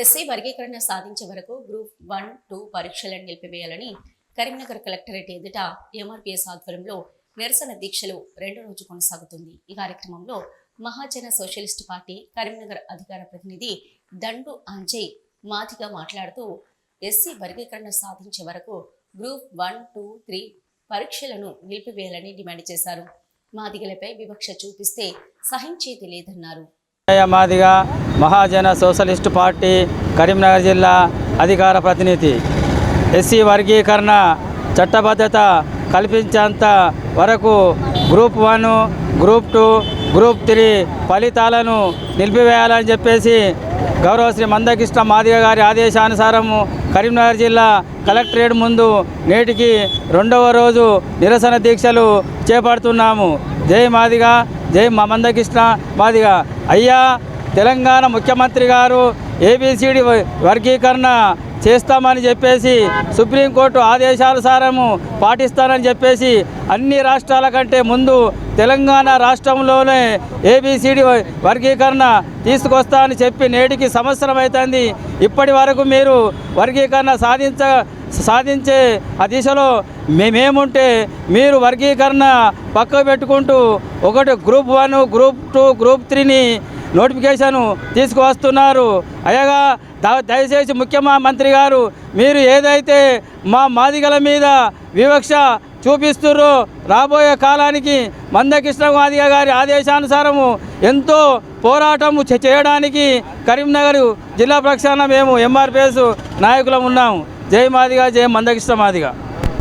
SC వర్గీకరణ సాధించే వరకు గ్రూప్ వన్ టూ పరీక్షలను నిలిపివేయాలని కరీంనగర్ కలెక్టరేట్ ఎదుట ఎంఆర్పీఎస్ ఆధ్వర్యంలో నిరసన దీక్షలు రెండో రోజు కొనసాగుతుంది. ఈ కార్యక్రమంలో మహాజన సోషలిస్ట్ పార్టీ కరీంనగర్ అధికార ప్రతినిధి దండు అంజయ్ మాదిగా మాట్లాడుతూ ఎస్సీ వర్గీకరణ సాధించే వరకు గ్రూప్ వన్ టూ త్రీ పరీక్షలను నిలిపివేయాలని డిమాండ్ చేశారు. మాదిగలపై వివక్ష చూపిస్తే సహించేది లేదన్నారు. మాదిగా మహాజన సోషలిస్ట్ పార్టీ కరీంనగర్ జిల్లా అధికార ప్రతినిధి. ఎస్సీ వర్గీకరణ చట్టబద్ధత కల్పించేంత వరకు group one group two group three ఫలితాలను నిలిపివేయాలని చెప్పేసి గౌరవ శ్రీ మందకృష్ణ మాదిగ గారి ఆదేశానుసారము కరీంనగర్ జిల్లా కలెక్టరేట్ ముందు నేటికి రెండవ రోజు నిరసన దీక్షలు చేపడుతున్నాము. జై మాదిగ జై మా మందకృష్ణ మాదిగ. అయ్యా తెలంగాణ ముఖ్యమంత్రి గారు ఏబిసిడి వర్గీకరణ చేస్తామని చెప్పేసి సుప్రీంకోర్టు ఆదేశానుసారము పాటిస్తానని చెప్పేసి అన్ని రాష్ట్రాల కంటే ముందు తెలంగాణ రాష్ట్రంలోనే ఏబిసిడి వర్గీకరణ తీసుకొస్తా అని చెప్పి నేటికి సంవత్సరం అవుతుంది ఇప్పటి వరకు మీరు వర్గీకరణ సాధించ సాధించే ఆ దిశలో మేమేముంటే మీరు వర్గీకరణ పక్క పెట్టుకుంటూ ఒకటి group one group two group త్రీని నోటిఫికేషన్ తీసుకువస్తున్నారు. అయ్యగా ద- దయచేసి ముఖ్యమంత్రి గారు మీరు ఏదైతే మా మాదిగల మీద వివక్ష చూపిస్తుర్రో రాబోయే కాలానికి మందకృష్ణ మాదిగ గారి ఆదేశానుసారము ఎంతో పోరాటము చేయడానికి కరీంనగర్ జిల్లా ప్రక్షాళన మేము ఎంఆర్పిఎస్ నాయకులం ఉన్నాము. జై మాదిగా జై మందకృష్ణ మాదిగా